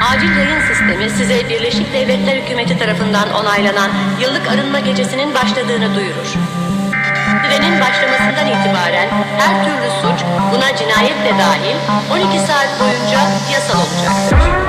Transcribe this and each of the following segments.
Acil yayın sistemi size Birleşik Devletler Hükümeti tarafından onaylanan yıllık arınma gecesinin başladığını duyurur. Sürenin başlamasından itibaren her türlü suç, buna cinayet de dahil 12 saat boyunca yasal olacaktır.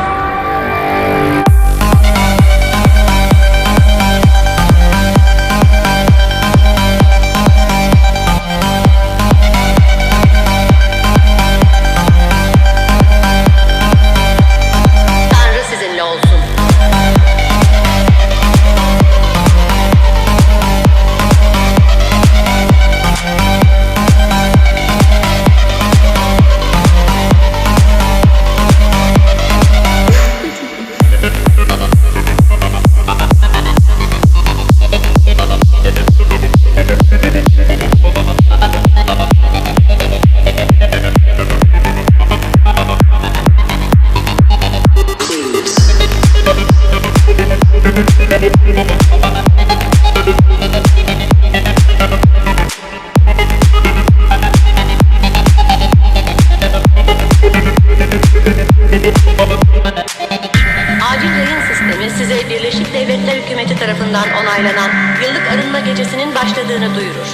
Onaylanan yıllık arınma gecesinin başladığını duyurur.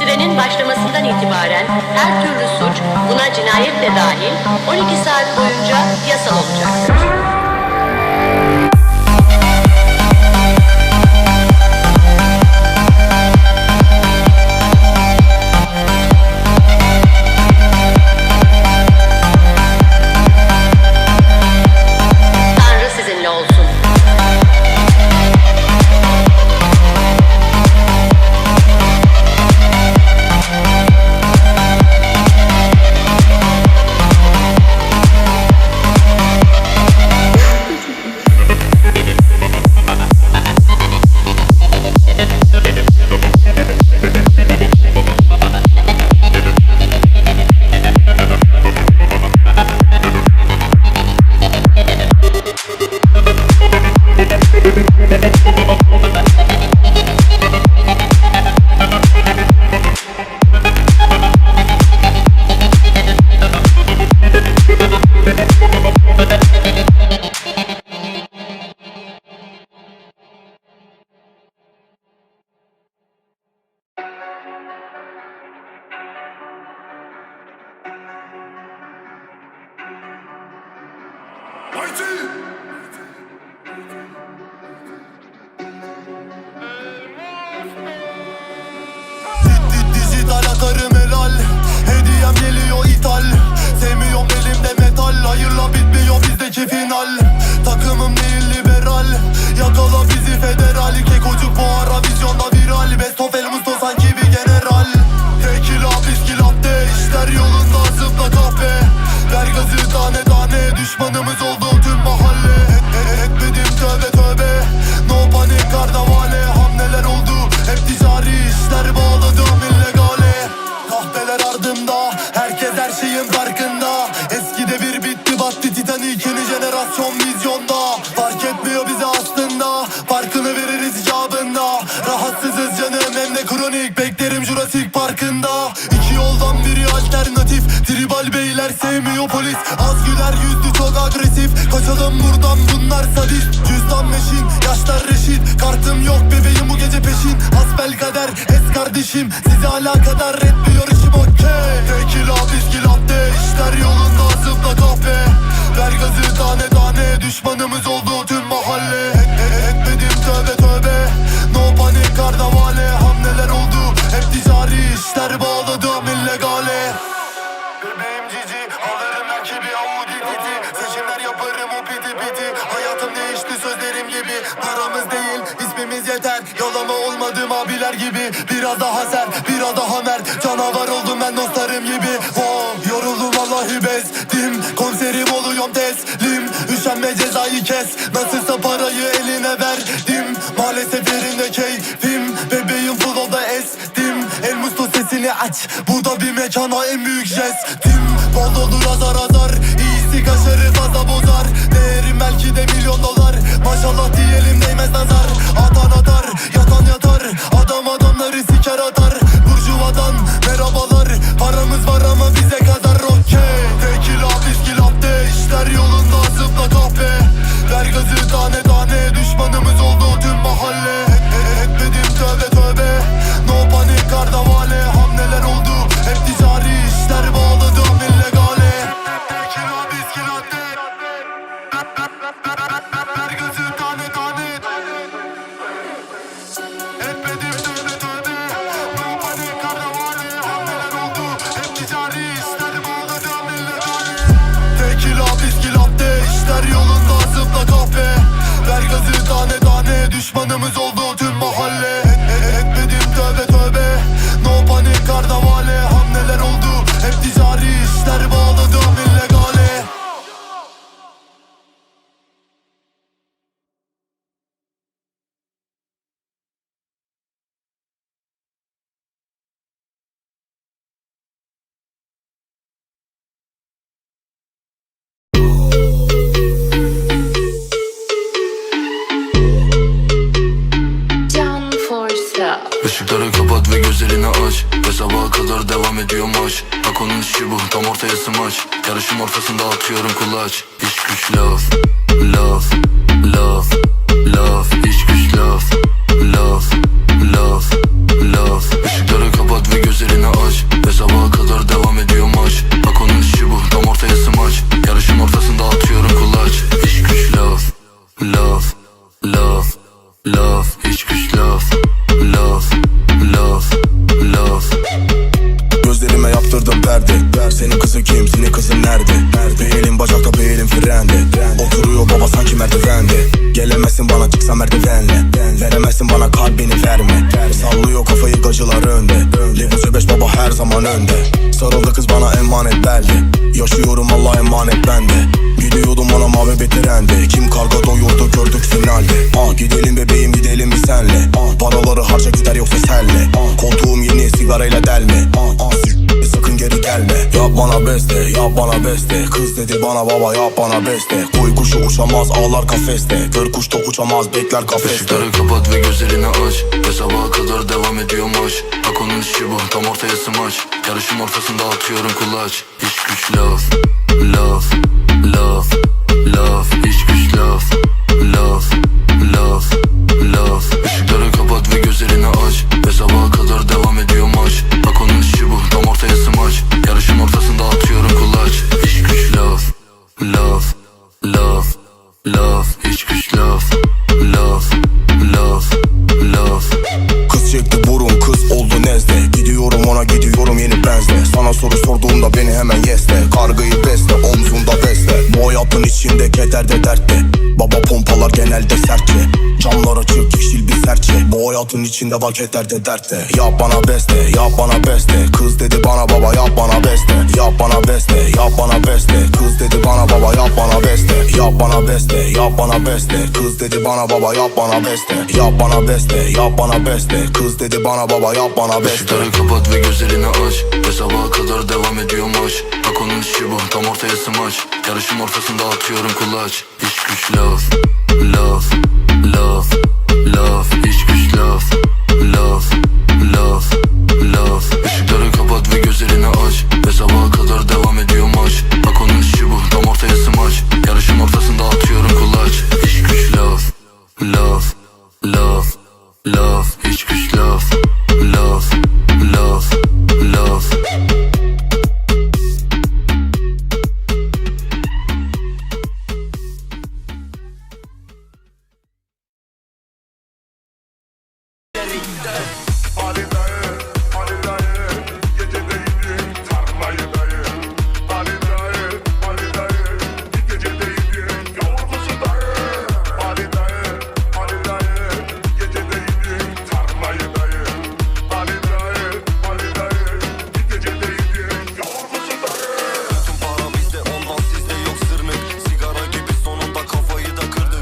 Sürenin başlamasından itibaren her türlü suç, buna cinayet de dahil 12 saat boyunca yasal olacaktır. Jésus Rahatsızız canım hem de kronik. Beklerim Jurassic Park'ında. İki yoldan biri alternatif. Tribal beyler sevmiyor polis. Az güler yüzlü çok agresif. Kaçalım buradan bunlar sadist. Cüzdan meşin yaşlar reşit. Kartım yok bebeğim bu gece peşin. Hasbel kader es kardeşim. Size alakadar etmiyor işim okey. Tekila viski latte işler yolunda zıpla kahve Ver gazı tane tane Düşmanımız oldu tüm mahalle. Et- et- Etmedim tövbe tövbe Kardavale Hamleler oldu? Hep ticari işler Bağladım illegale. Bebeğim cici alırım ekibi Audi titi Seçimler yaparım o piti piti. Hayatım değişti sözlerim gibi. Paramız değil ismimiz yeter. Yalama olmadım abiler gibi. Biraz daha sert biraz daha mert. Canavar oldum ben dostlarım gibi. Oh, Yoruldum vallahi bezdim. Konserim oluyorum teslim. Üşenme cezayı kes. Nasılsa parayı eline verdim Maalesef yerinde keyfim. Bebeğim flow'da estim. El musto sesini aç. Bu da bir mekana en büyük jestim. Bol olur azar azar İyisi kaşarı fazla bozar. Değerim belki de milyon dolar. Maşallah diyelim değmez nazar işler yolunda zıpla kahpe. Ver gazı tane tane Düşmanımız oldu tüm mahalle kadar devam ediyor maç. Bak onun işi bu tam ortaya smaç. Yarışım ortasında atıyorum kulaç. İş güç laf Laf Laf Laf. İş güç laf Laf Laf Laf. Işıkları kapat ve gözlerini aç. Ve sabaha kadar devam ediyor maç. Bak onun işi bu tam ortaya smaç. Yarışım ortasında atıyorum kulaç. İş güç laf Laf Laf Laf. Hiç güç zaman önde. Sarıldı kız bana emanet belli Yaşıyorum Allah emanet bende. Gidiyordum ona mavi bir Kim karga doyurdu gördük finalde. Ah, Gidelim bebeğim gidelim bir senle. Ah, Paraları harca gider yoksa senle. Ah, Koltuğum yeni sigarayla delme. Ah, bana beste yap bana beste. Kız dedi bana baba yap bana beste. Koy kuşu uçamaz ağlar kafeste. Kör kuş da uçamaz bekler kafeste. Işıkları kapat ve gözlerini aç. Ve sabaha kadar devam ediyor maç. Bak onun işi bu tam ortaya smaç. Yarışım ortasında atıyorum kulaç. İş güç Camlar açık yeşil bir serçe. Bu hayatın içinde keder de dertte. Yap bana beste yap bana beste. Kız dedi bana baba yap bana beste. Yap bana beste yap bana beste. Kız dedi bana baba yap bana beste. Yap bana beste yap bana beste. Kız dedi bana baba yap bana beste. Yap bana beste yap bana beste. Kız dedi bana baba yap bana beste. Işıkları kapat ve gözlerini aç. Ve sabaha kadar devam ediyor maç. Bak onun işi bu tam ortaya smaç. Yarışım ortasında atıyorum kulaç. İş güç laf Laf Laf Laf İş güç laf